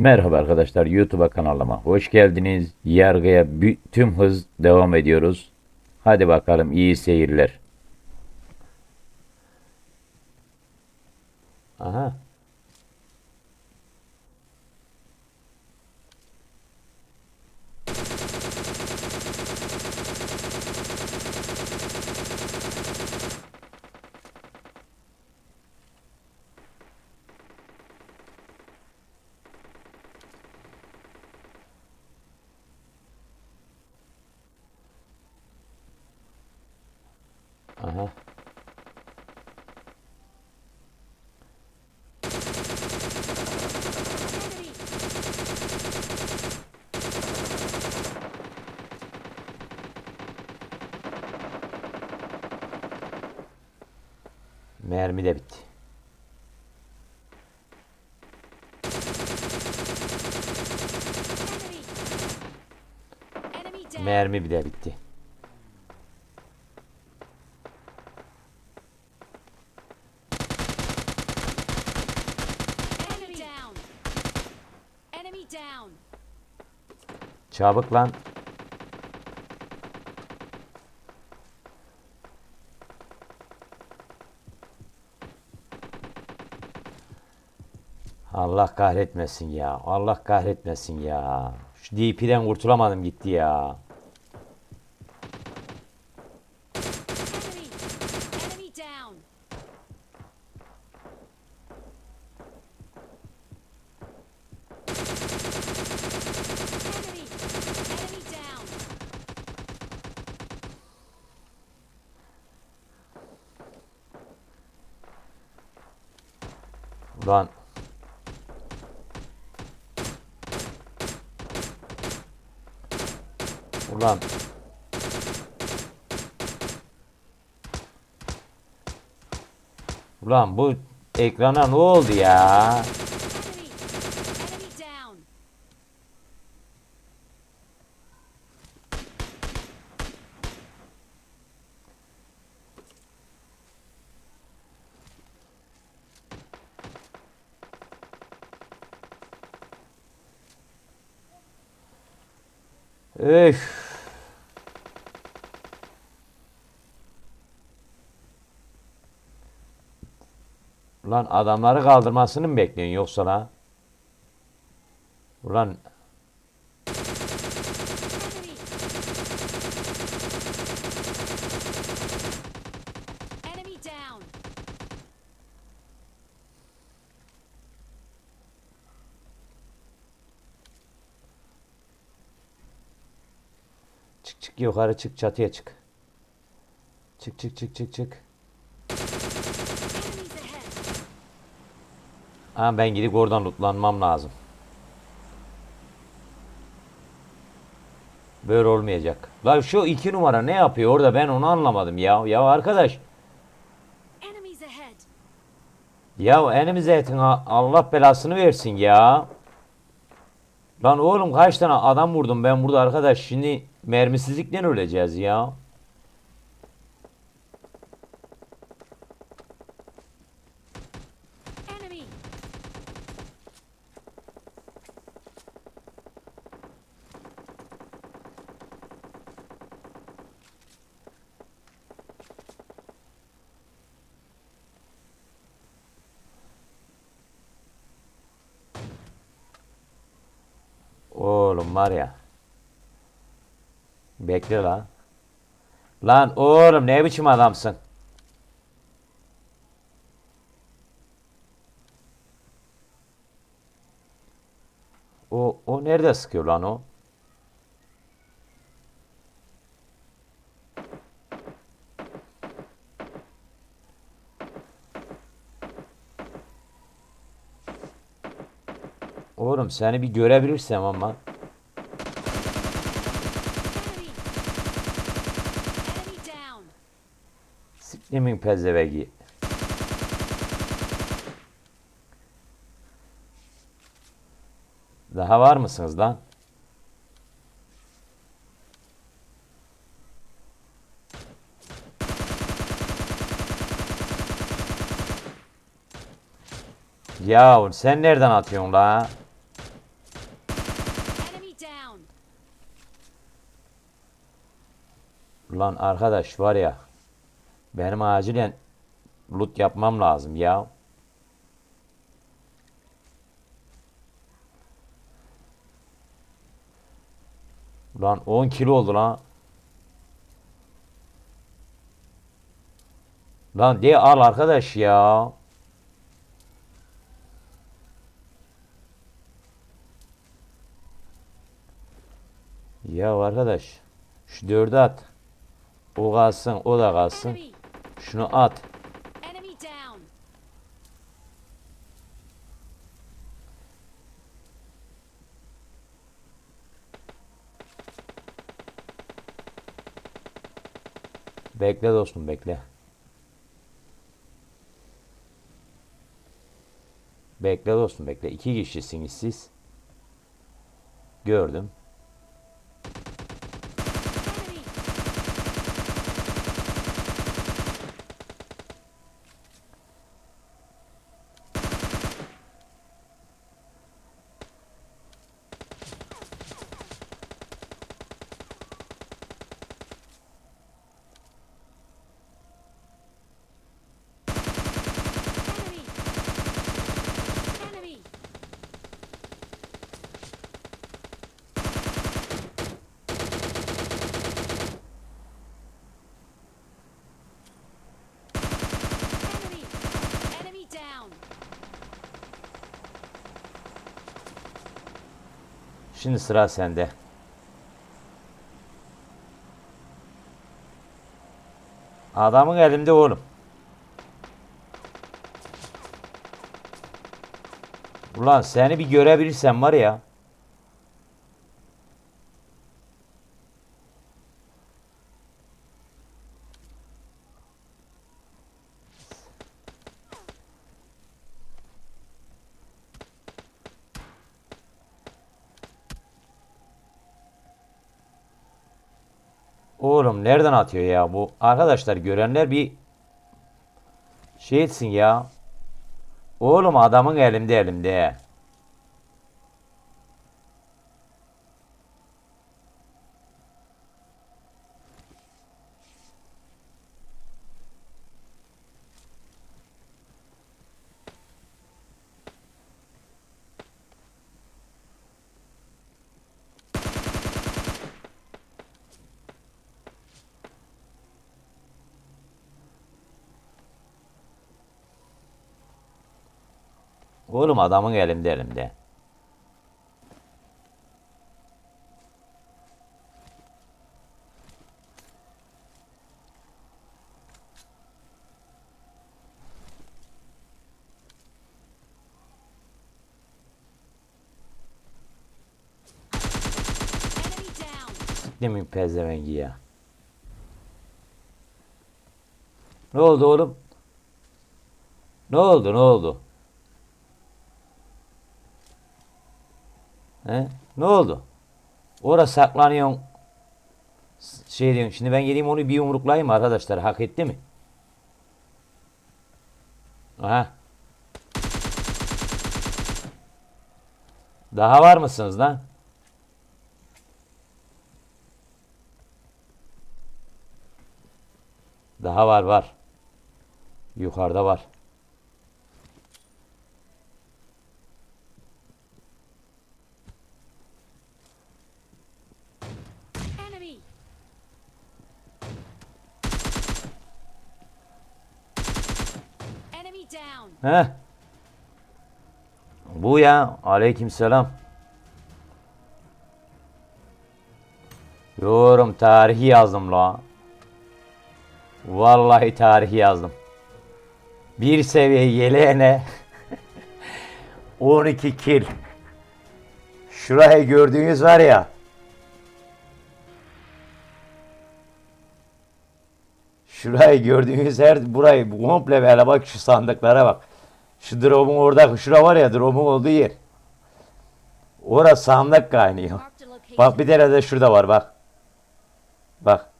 Merhaba arkadaşlar YouTube'a kanalıma hoş geldiniz. Yargıya tüm hız devam ediyoruz. Hadi bakalım iyi seyirler. Aha. Mermi de bitti. Mermi bir de bitti. Çabuk lan. Allah kahretmesin ya. Allah kahretmesin ya. Şu DP'den kurtulamadım gitti ya. Ulan. Ulan. Ulan bu ekrana ne oldu ya? Öf. Ulan adamları kaldırmasını mı bekliyorsun yoksa lan? Ulan çık çık yukarı çık çatıya çık. Çık çık çık çık çık. Ha ben gidip oradan lootlanmam lazım. Böyle olmayacak. La şu iki numara ne yapıyor orada ben onu anlamadım ya. Ya arkadaş. Ya enimize etin Allah belasını versin ya. Lan oğlum kaç tane adam vurdum ben burada arkadaş. Şimdi mermisizlikten öleceğiz ya. Oğlum var ya. Bekle lan. Lan oğlum ne biçim adamsın? O, o nerede sıkıyor lan o? Oğlum seni bir görebilirsem ama. Sikimin pezevegi. Daha var mısınız lan? Ya sen nereden atıyorsun la? Ulan arkadaş var ya. Benim acilen loot yapmam lazım ya. Lan 10 kilo oldu lan. Lan de al arkadaş ya. Ya arkadaş şu dördü at. O kalsın o da kalsın. Şunu at. Bekle dostum bekle. Bekle dostum bekle. İki kişisiniz siz. Gördüm. Şimdi sıra sende. Adamın elimde oğlum. Ulan seni bir görebilirsem var ya. Oğlum nereden atıyor ya bu? Arkadaşlar görenler bir şey etsin ya. Oğlum adamın elimde elimde. Oğlum adamın elimde elimde. Demin pezevengi ya. Ne oldu oğlum? Ne oldu ne oldu? He? Ne oldu? Orada saklanıyorsun. Şey diyorsun. Şimdi ben gideyim onu bir yumruklayayım arkadaşlar? Hak etti mi? Aha. Daha var mısınız lan? Daha var var. Yukarıda var. Heh. Bu ya. Aleykümselam. Yorum tarihi yazdım la. Vallahi tarihi yazdım. Bir seviye yeleğine 12 kill. Şurayı gördüğünüz var ya. Şurayı gördüğünüz her burayı bu komple böyle bak şu sandıklara bak. Şu drop'un orada şura var ya drop'un olduğu yer. Orası sandık kaynıyor. Bak bir tane de şurada var bak. Bak.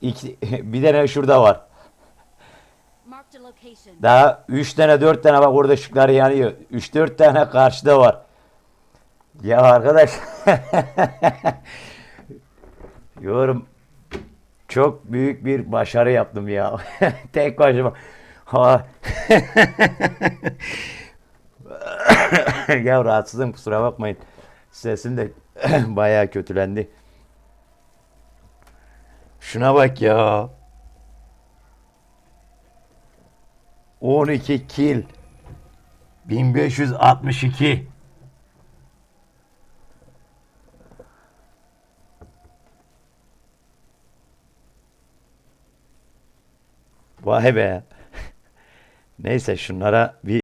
İki, bir tane şurada var. Daha 3 tane 4 tane bak orada ışıklar yanıyor. 3 4 tane karşıda var. Ya arkadaş. Yorum çok büyük bir başarı yaptım ya. Tek başıma. Ha. ya rahatsızım kusura bakmayın. Sesim de bayağı kötülendi. Şuna bak ya. 12 kil. 1562. Vay be. Neyse şunlara bir